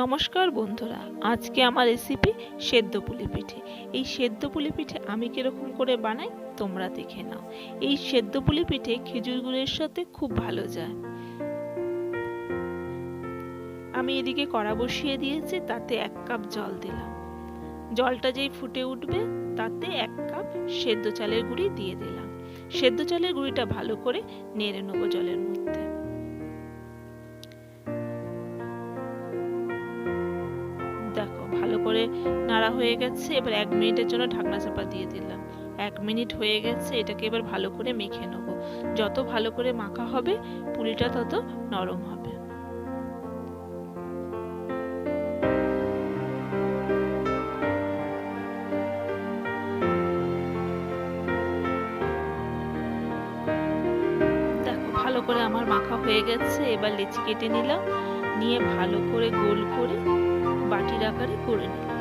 নমস্কার বন্ধুরা, আজকে আমার রেসিপি সেদ্ধ পুলি পিঠে। এই সেদ্ধ পুলি পিঠে আমি কীরকম করে বানাই তোমরা দেখে নাও। এই সেদ্ধ পুলি পিঠে খেজুর গুড়ের সাথে খুব ভালো যায়। আমি এদিকে কড়া বসিয়ে দিয়েছি, তাতে এক কাপ জল দিলাম। জলটা যেই ফুটে উঠবে, তাতে এক কাপ সেদ্ধ চালের গুঁড়ি দিয়ে দিলাম। সেদ্ধ চালের গুঁড়িটা ভালো করে নেড়ে নেব জলের মধ্যে। করে নাড়া হয়ে গেছে। এবার এক মিনিটের জন্য ঢাকনা চাপা দিয়ে দিলাম। এক মিনিট হয়ে গেছে, এটাকে এবার ভালো করে মেখে নেব। যত ভালো করে মাখা হবে, পুরিটা তত নরম হবে। ভালো করে আমার মাখা হয়ে গেছে। এবার লেচি কেটে নিলাম। নিয়ে ভালো করে গোল করে বাটির আকারে করে নিলাম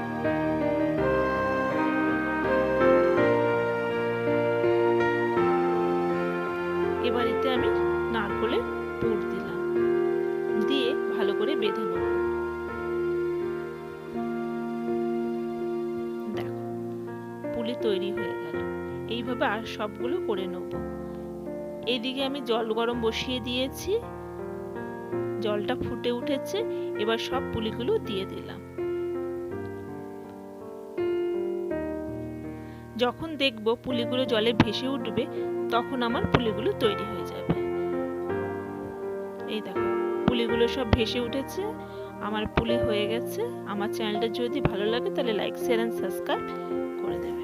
এবার এতে আমি নারকলের পুর দিলাম। দিয়ে ভালো করে বেঁধে নেব। দেখো, পুলি তৈরি হয়ে গেল। এইভাবে আর সবগুলো করে নেব। এইদিকে আমি জল গরম বসিয়ে দিয়েছি। জলটা ফুটে উঠেছে, এবার সব পুলিগুলো দিয়ে দিলাম। যখন দেখব পুলিগুলো জলে ভেসে উঠবে, তখন আমার পুলিগুলো তৈরি হয়ে যাবে। এই দেখো, পুলিগুলো সব ভেসে উঠেছে, আমার পুলি হয়ে গেছে। আমার চ্যানেলটা যদি ভালো লাগে তাহলে লাইক শেয়ার অ্যান্ড সাবস্ক্রাইব করে দেবে